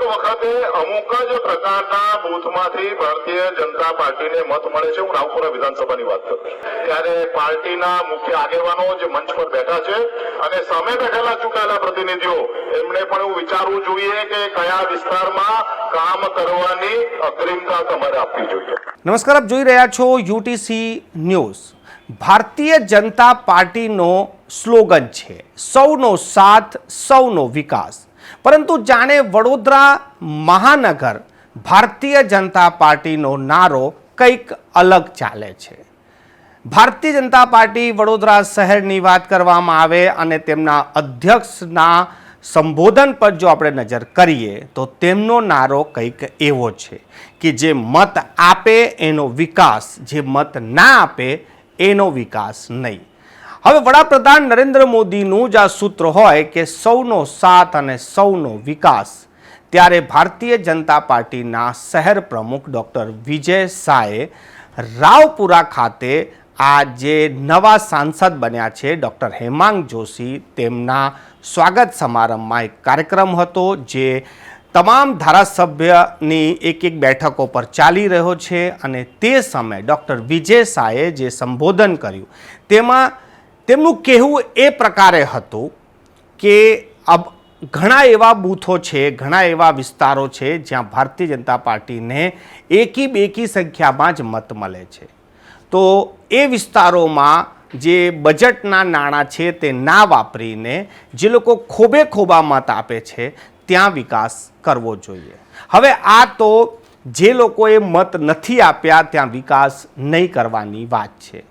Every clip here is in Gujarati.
દરેક વખતે અમુક જ પ્રકારના બૂથમાંથી ભારતીય જનતા પાર્ટીને મત મળે છે. હું રાવપુરા વિધાનસભાની વાત કરું. ત્યારે પાર્ટીના મુખ્ય આગેવાનો જે મંચ પર બેઠા છે અને સામે બેઠેલા ચૂંટાયેલા પ્રતિનિધિઓ, એમને પણ એવું વિચારવું જોઈએ કે કયા વિસ્તારમાં કામ કરવાની અગ્રિમતા તમારે આપવી જોઈએ. નમસ્કાર, આપ જોઈ રહ્યા છો યુટીસી ન્યૂઝ. ભારતીય જનતા પાર્ટીનો સ્લોગન છે, સૌનો સાથ, સૌનો વિકાસ. પરંતુ જાણે વડોદરા મહાનગર ભારતીય જનતા પાર્ટીનો નારો કંઈક અલગ ચાલે છે. ભારતીય જનતા પાર્ટી વડોદરા શહેરની વાત કરવામાં આવે અને તેમના અધ્યક્ષના સંબોધન પર જો આપણે નજર કરીએ, તો તેમનો નારો કંઈક એવો છે કે જે મત આપે એનો વિકાસ, જે મત ના આપે એનો વિકાસ નહીં. હવે વડાપ્રધાન નરેન્દ્ર મોદીનું જ આ સૂત્ર હોય કે સૌનો સાથ અને સૌનો વિકાસ. ત્યારે ભારતીય જનતા પાર્ટીના શહેર પ્રમુખ ડૉક્ટર વિજય શાહે રાવપુરા ખાતે આ જે નવા સાંસદ બન્યા છે ડૉક્ટર હેમાંગ જોશી, તેમના સ્વાગત સમારંભમાં એક કાર્યક્રમ હતો જે તમામ ધારાસભ્યની એક એક બેઠકો પર ચાલી રહ્યો છે અને તે સમયે ડૉક્ટર વિજય શાહે જે સંબોધન કર્યું, તેમાં તેમનું કહેવું એ પ્રકારે હતું કે ઘણા એવા બૂથો છે, ઘણા એવા વિસ્તારો છે જ્યાં ભારતીય જનતા પાર્ટીને એકી બેકી સંખ્યામાં જ મત મળે છે. તો એ વિસ્તારોમાં જે બજેટના નાણાં છે તે ના વાપરીને જે લોકો ખોબે ખોબા મત આપે છે, ત્યાં વિકાસ કરવો જોઈએ. હવે આ તો જે લોકોએ મત નથી આપ્યા ત્યાં વિકાસ નહીં કરવાની વાત છે.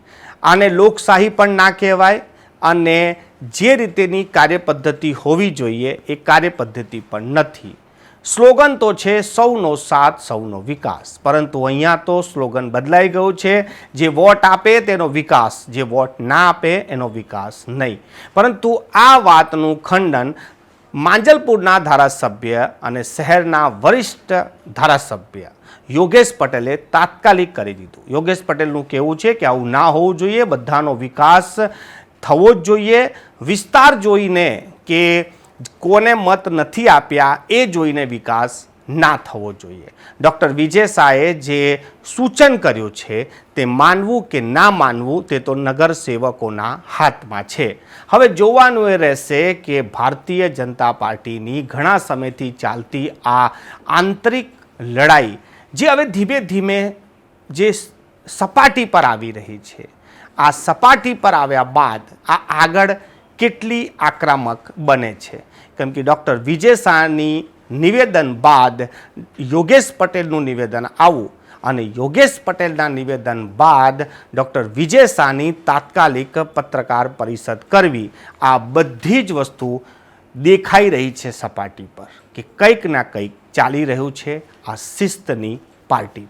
આને લોકશાહી પણ ના કહેવાય અને જે રીતેની કાર્યપદ્ધતિ હોવી જોઈએ એ કાર્યપદ્ધતિ પણ નથી. સ્લોગન તો છે સૌનો સાથ, સૌનો વિકાસ. પરંતુ અહીંયા તો સ્લોગન બદલાઈ ગયું છે. જે વોટ આપે તેનો વિકાસ. જે વોટ ના આપે એનો વિકાસ નહીં. પરંતુ આ વાતનું ખંડન માંજલપુરના ધારાસભ્ય અને શહેરના વરિષ્ઠ ધારાસભ્ય યોગેશ પટેલે તાત્કાલિક કરી દીધું. યોગેશ પટેલનું કહેવું છે કે આવું ના હોવું જોઈએ, બધાનો વિકાસ થવો જ જોઈએ, વિસ્તાર જોઈને કે કોને મત નથી આપ્યા એ જોઈને વિકાસ ના થવો જોઈએ. ડૉક્ટર વિજય શાહે જે સૂચન કર્યું છે તે માનવું કે ના માનવું તે તો નગર સેવકોના હાથમાં છે. હવે જોવાનું એ રહેશે કે ભારતીય જનતા પાર્ટીની ઘણા સમયથી ચાલતી આ આંતરિક લડાઈ, જે હવે ધીમે ધીમે જે સપાટી પર આવી રહી છે. આ સપાટી પર આવ્યા બાદ આ આગળ કેટલી આક્રમક બને છે? કેમ કે ડૉક્ટર વિજય શાહની નિવેદન બાદ યોગેશ પટેલનું નિવેદન આવું. અને યોગેશ પટેલના નિવેદન બાદ ડૉક્ટર વિજય શાહની તાત્કાલિક પત્રકાર પરિષદ કરવી. આ બધી જ વસ્તુ દેખાઈ રહી છે સપાટી પર કે કંઈક ના કંઈક ચાલી રહ્યું છે આ શિસ્તની પાર્ટી